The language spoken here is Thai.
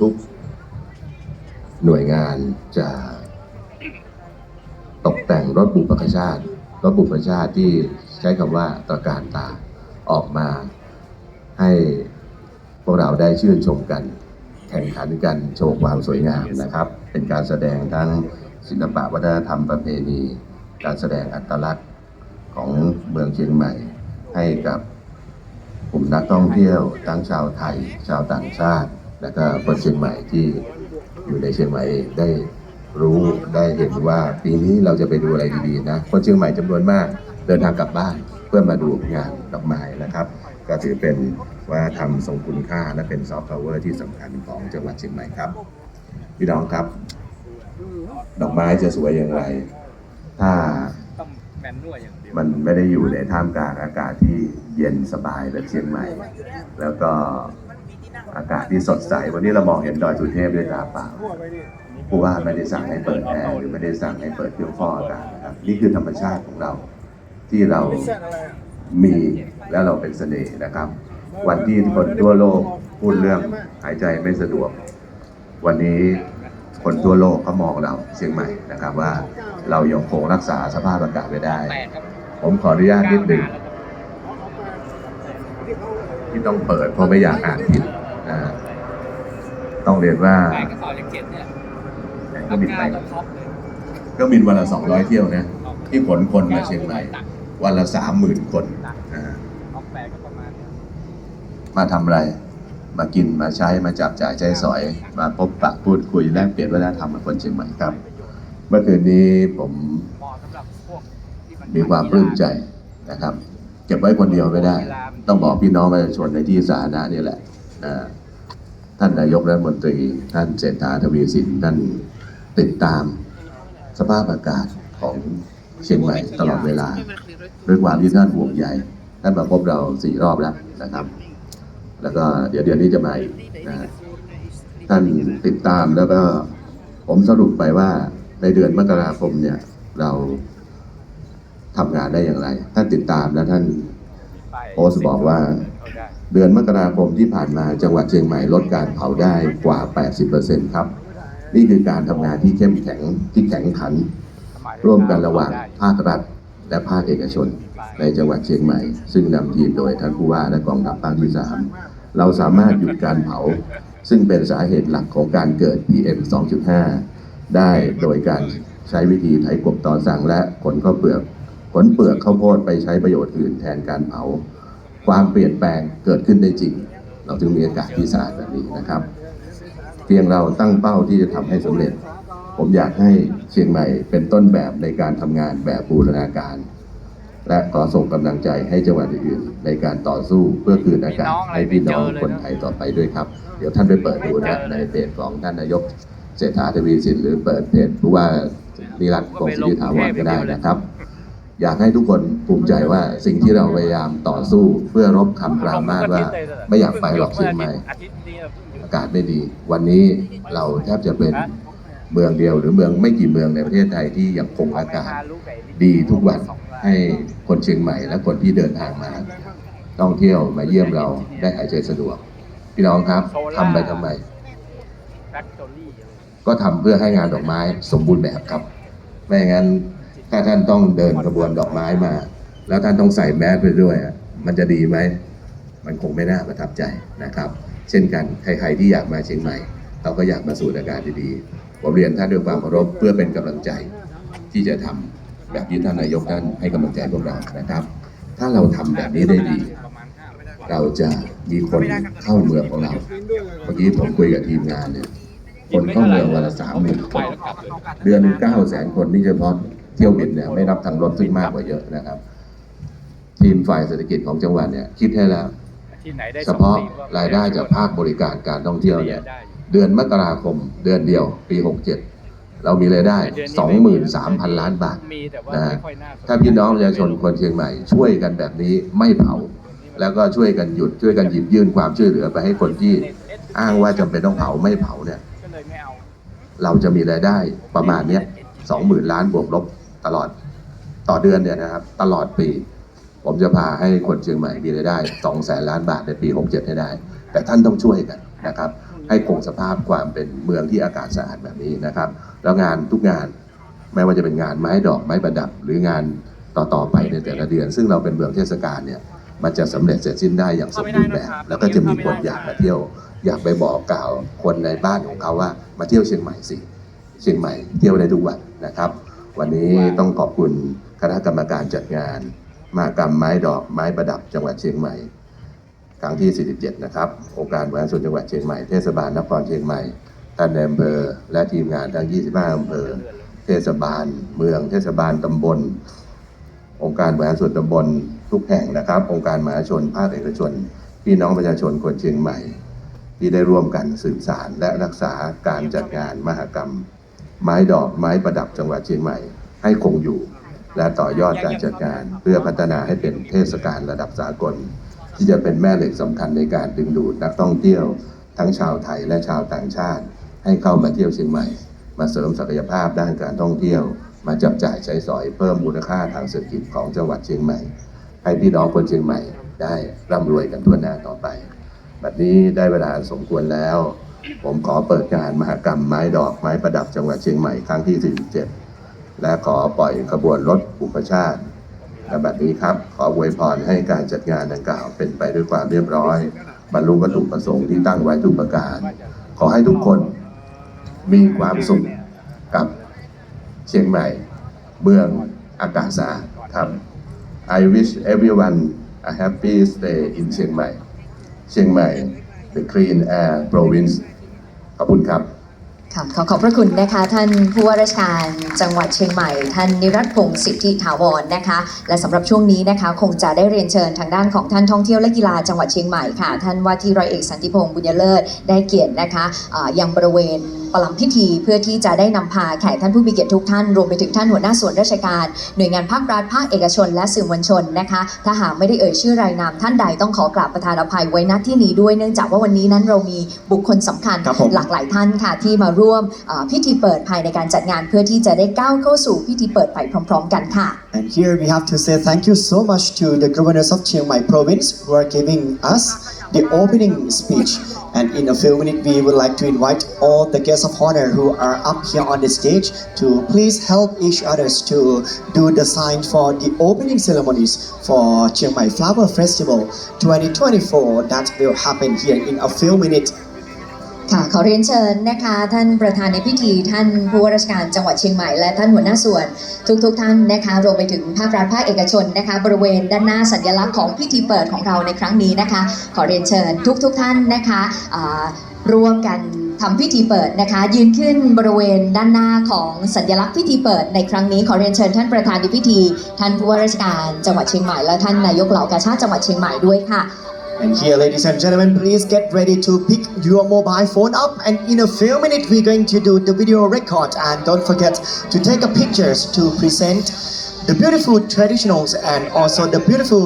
ทุกหน่วยงานจะตกแต่งรถบุพชาติ รถบุพชาติที่ใช้คำว่าตระการตาออกมาให้พวกเราได้ชื่นชมกัน แข่งขันกันโชว์ความสวยงามนะครับ เป็นการแสดงทั้งศิลปะวัฒนธรรมประเพณี การแสดงอัตลักษณ์ของเมืองเชียงใหม่ ให้กับกลุ่มนักท่องเที่ยวทั้งชาวไทย ชาวต่างชาติ และก็คนเชียงใหม่ที่อยู่ในเชียงใหม่ได้รู้ได้เห็นว่าปีนี้เราจะไปดูอะไรดีๆนะคนเชียงใหม่จำนวนมากเดินทางกลับบ้านเพื่อมาดูงานดอกไม้นะครับ ก็ถือเป็นว่าทำทรงคุณค่าและเป็นซอฟต์พาวเวอร์ที่สำคัญของจังหวัดเชียงใหม่ครับพี่น้องครับ ดอกไม้จะสวยอย่างไร ถ้าต้องแมนนวลอย่างเดียวมันไม่ได้อยู่ในท่ามกลางอากาศที่เย็นสบายแบบเชียงใหม่ แล้วก็ อากาศที่สดใส วันนี้เรามองเห็นดอยสุเทพด้วยตาเปล่าผู้ว่าไม่ได้สั่งให้เปิดแอร์หรือไม่ได้สั่งให้เปิดเครื่องฟอกอากาศนะครับนี่คือธรรมชาติของเราที่เรามีและเราเป็นเสน่ห์นะครับ วันที่คนทั่วโลกพูดเรื่องหายใจไม่สะดวก วันนี้คนทั่วโลกเขามองเราเชียงใหม่นะครับว่าเรายังคงรักษาสภาพอากาศไว้ได้ ผมขออนุญาตนิดหนึ่งที่ต้องเปิดเพราะไม่อยากอ่านผิด ต้องเรียนว่าแปดกับต่อจากเจ็ดเนี่ยก็บินไปเก้าก็ท็อปเลยก็บินวันละสองร้อยเที่ยวนะ ที่ขนคนมาเชียงใหม่ วันละสามหมื่นคนนะท็อปแปดก็ประมาณเนี่ยมาทำอะไร มากินมาใช้มาจับจ่ายใช้สอย มาพบปะพูดคุยแลกเปลี่ยนวัฒนธรรมกับคนเชียงใหม่ครับ เมื่อคืนนี้ผมเหมาะสำหรับพวกที่นมีความปลื้มใจนะครับ เก็บไว้คนเดียวไม่ได้ ต้องบอกพี่น้องประชาชนในที่สาธารณะนี่แหละนะ ท่านนายกรัฐมนตรี ท่านเศรษฐาทวีสินท่านติดตามสภาพอากาศของเชียงใหม่ตลอดเวลา ด้วยความที่ท่านห่วงใยท่านมาพบเราสี่รอบแล้วนะครับ แล้วก็เดี๋ยวเดือนนี้จะมาอีกนะท่านติดตามแล้วก็ผมสรุปไปว่าในเดือนมกราคมเนี่ยเราทำงานได้อย่างไร ท่านติดตามและท่านโพสต์บอกว่า เดือนมกราคมที่ผ่านมาจังหวัดเชียงใหม่ลดการเผาได้กว่า 80%ครับ นี่คือการทำงานที่เข้มแข็งที่แข็งขัน ร่วมกันระหว่างภาครัฐ และภาคเอกชน ในจังหวัดเชียงใหม่ ซึ่งนำทีมโดยท่านผู้ว่าและกองทัพภาคที่สามเราสามารถหยุดการเผา ซึ่งเป็นสาเหตุหลักของการเกิด PM 2.5 ได้โดยการใช้วิธีไถกบต่อสั่งและขนข้าวเปลือกขนเปลือกข้าวโพดไปใช้ประโยชน์อื่นแทนการเผา ความเปลี่ยนแปลงเกิดขึ้นได้จริง เราจึงมีอากาศที่สะอาดแบบนี้นะครับ เพียงเราตั้งเป้าที่จะทำให้สำเร็จ ผมอยากให้เชียงใหม่เป็นต้นแบบในการทำงานแบบบูรณาการ และขอส่งกำลังใจให้จังหวัดอื่นในการต่อสู้เพื่อคืนอากาศให้พี่น้องคนไทยต่อไปด้วยครับ เดี๋ยวท่านไปเปิดดูนะในเพจของท่านนายกเศรษฐาทวีสินหรือเปิดเพจผู้ว่านิรันดร์คงสิทธิถาวรก็ได้นะครับ อยากให้ทุกคนภูมิใจว่าสิ่งที่เราพยายามต่อสู้เพื่อรบคำปรามาสว่าไม่อยากไปหรอกเชียงใหม่อากาศไม่ดี วันนี้เราแทบจะเป็นเมืองเดียวหรือเมืองไม่กี่เมืองในประเทศไทยที่ยังคงอากาศดีทุกวันให้คนเชียงใหม่และคนที่เดินทางมาท่องเที่ยวมาเยี่ยมเราได้หายใจสะดวก พี่น้องครับทำไปทำไม ก็ทำเพื่อให้งานดอกไม้สมบูรณ์แบบครับ ไม่อย่างนั้น ถ้าท่านต้องเดินกระบวนดอกไม้มา แล้วท่านต้องใส่แมสไปด้วย มันจะดีไหม มันคงไม่น่าประทับใจนะครับ เช่นกันใครๆที่อยากมาเชียงใหม่ เราก็อยากมาสูดอากาศดีๆผมเรียนท่านด้วยความเคารพเพื่อเป็นกำลังใจที่จะทำแบบที่ท่านนายกท่านให้กำลังใจพวกเรานะครับ ถ้าเราทำแบบนี้ได้ดี เราจะมีคนเข้าเมืองของเรา เมื่อกี้ผมคุยกับทีมงานเนี่ยคนเข้าเมืองวันละสามหมื่นคนเดือนหนึ่งเก้าแสนคนนี่เฉพาะ เที่ยวบินเนี่ยไม่นับทางรถซึ่งมากกว่าเยอะนะครับ ทีมฝ่ายเศรษฐกิจของจังหวัดเนี่ยคิดให้แล้วที่ไหนได้เฉพาะรายได้จากภาคบริการการท่องเที่ยวเนี่ยเดือนมกราคมเดือนเดียว ปี 67 เรามีรายได้ 23,000 ล้านบาทมีแต่ว่านะไม่ฮะค่อยน่าสนถ้าพี่น้องประชาชนคนเชียงใหม่ ช่วยกันแบบนี้ไม่เผา แล้วก็ช่วยกันหยุดช่วยกันหยิบยื่นความช่วยเหลือไปให้คนที่อ้างว่าจำเป็นต้องเผาไม่เผาเนี่ยก็เลยไม่เอาเราจะมีรายได้ประมาณเนี้ยสองหมื่นล้านบวกลบ ตลอดต่อเดือนเนี่ยนะครับ ตลอดปี ผมจะพาให้คนเชียงใหม่มีรายได้สองแสนล้านบาทในปี 67 ให้ได้ แต่ท่านต้องช่วยกันนะครับ ให้คงสภาพความเป็นเมืองที่อากาศสะอาดแบบนี้นะครับ แล้วงานทุกงานไม่ว่าจะเป็นงานไม้ดอกไม้ประดับ หรืองานต่อๆไปในแต่ละเดือน ซึ่งเราเป็นเมืองเทศกาลเนี่ยมันจะสำเร็จเสร็จสิ้นได้อย่างสมบูรณ์แบบ แล้วก็จะมีคนอยากมาเที่ยว อยากไปบอกกล่าวคนในบ้านของเขาว่า มาเที่ยวเชียงใหม่สิ เชียงใหม่เที่ยวได้ทุกวันนะครับ วันนี้ต้องขอบคุณคณะกรรมการจัดงานมหากรรมไม้ดอกไม้ประดับจังหวัดเชียงใหม่ ครั้งที่ 47 นะครับ องค์การบริหารส่วนจังหวัดเชียงใหม่ เทศบาลนครเชียงใหม่ ท่านในอำเภอ และทีมงานทั้ง 25 อำเภอ เทศบาล เมือง เทศบาลตำบล องค์การบริหารส่วนตำบลทุกแห่งนะครับ องค์การมหาชน ภาคเอกชน พี่น้องประชาชนคนเชียงใหม่ ที่ได้ร่วมกันสืบสารและรักษาการจัดงานมหกรรม ไม้ดอกไม้ประดับจังหวัดเชียงใหม่ให้คงอยู่ และต่อยอดการจัดงาน เพื่อพัฒนาให้เป็นเทศกาลระดับสากล ที่จะเป็นแม่เหล็กสำคัญในการดึงดูดนักท่องเที่ยว ทั้งชาวไทยและชาวต่างชาติ ให้เข้ามาเที่ยวเชียงใหม่ มาเสริมศักยภาพด้านการท่องเที่ยว มาจับจ่ายใช้สอยเพิ่มมูลค่าทางเศรษฐกิจของจังหวัดเชียงใหม่ให้พี่น้องคนเชียงใหม่ได้ร่ำรวยกันทั่วหน้าต่อไป บัดนี้ได้เวลาสมควรแล้ว ผมขอเปิดงานมหกรรมไม้ดอกไม้ประดับจังหวัดเชียงใหม่ครั้งที่ 47 และขอปล่อยขบวนรถอุปชาติและบัดนี้ครับ ขออวยพรให้การจัดงานดังกล่าวเป็นไปด้วยความเรียบร้อย บรรลุวัตถุประสงค์ที่ตั้งไว้ทุกประการ ขอให้ทุกคนมีความสุขกับเชียงใหม่เมืองอากาศสะอาดครับ I wish everyone a happy stay in เชียงใหม่ เชียงใหม่ the clean air province ขอบคุณครับค่ะขอขอบพระคุณนะคะท่านผู้ว่าราชการจังหวัดเชียงใหม่ ท่านนิรัตพงศ์สิทธิถาวรนะคะ และสำหรับช่วงนี้นะคะ คงจะได้เรียนเชิญทางด้านของท่านท่องเที่ยวและกีฬาจังหวัดเชียงใหม่ค่ะ ท่านว่าที่ร้อยเอกสันติพงศ์บุญเลิศได้เกียรตินะคะยังบริเวณ ปลัมพิธี เพื่อที่จะได้นำพาแขกท่านผู้มีเกียรติทุกท่าน รวมไปถึงท่านหัวหน้าส่วนราชการ หน่วยงานภาครัฐภาคเอกชน และสื่อมวลชนนะคะ ถ้าหากไม่ได้เอ่ยชื่อรายนามท่านใดต้องขอกราบประทานอภัยไว้ณที่นี้ด้วยเนื่องจากว่าวันนี้นั้นเรามีบุคคลสำคัญครับผม หลากหลายท่านค่ะที่มาร่วมเอ่อพิธีเปิดภายในการจัดงานเพื่อที่จะได้ก้าวเข้าสู่พิธีเปิดไปพร้อม ๆ กันค่ะ And here we have to say thank you so much to the governors of Chiang Mai province who are giving us the opening speech. And in a few minutes, we would like to invite all the guests of honor who are up here on the stage to please help each others to do the sign for the opening ceremonies for Chiang Mai Flower Festival 2024 that will happen here in a few minutes. ค่ะขอเรียนเชิญนะคะ ท่านประธานในพิธี ท่านผู้ว่าราชการจังหวัดเชียงใหม่และท่านหัวหน้าส่วนทุกๆทท่านนะคะรวมไปถึงภาครัฐภาคเอกชนนะคะ บริเวณด้านหน้าสัญลักษณ์ของพิธีเปิดของเราในครั้งนี้นะคะ ขอเรียนเชิญทุกๆทท่านนะคะร่วมกันทำพิธีเปิดนะคะ ยืนขึ้นบริเวณด้านหน้าของสัญลักษณ์พิธีเปิดในครั้งนี้ขอเรียนเชิญท่านประธานในพิธี ท่านผู้ว่าราชการจังหวัดเชียงใหม่และท่านนายกเหล่ากาชาติจังหวัดเชียงใหม่ด้วยค่ะ And here, ladies and gentlemen, please get ready to pick your mobile phone up. And in a few minutes, we're going to do the video record. And don't forget to take a pictures to present the beautiful traditionals and also the beautiful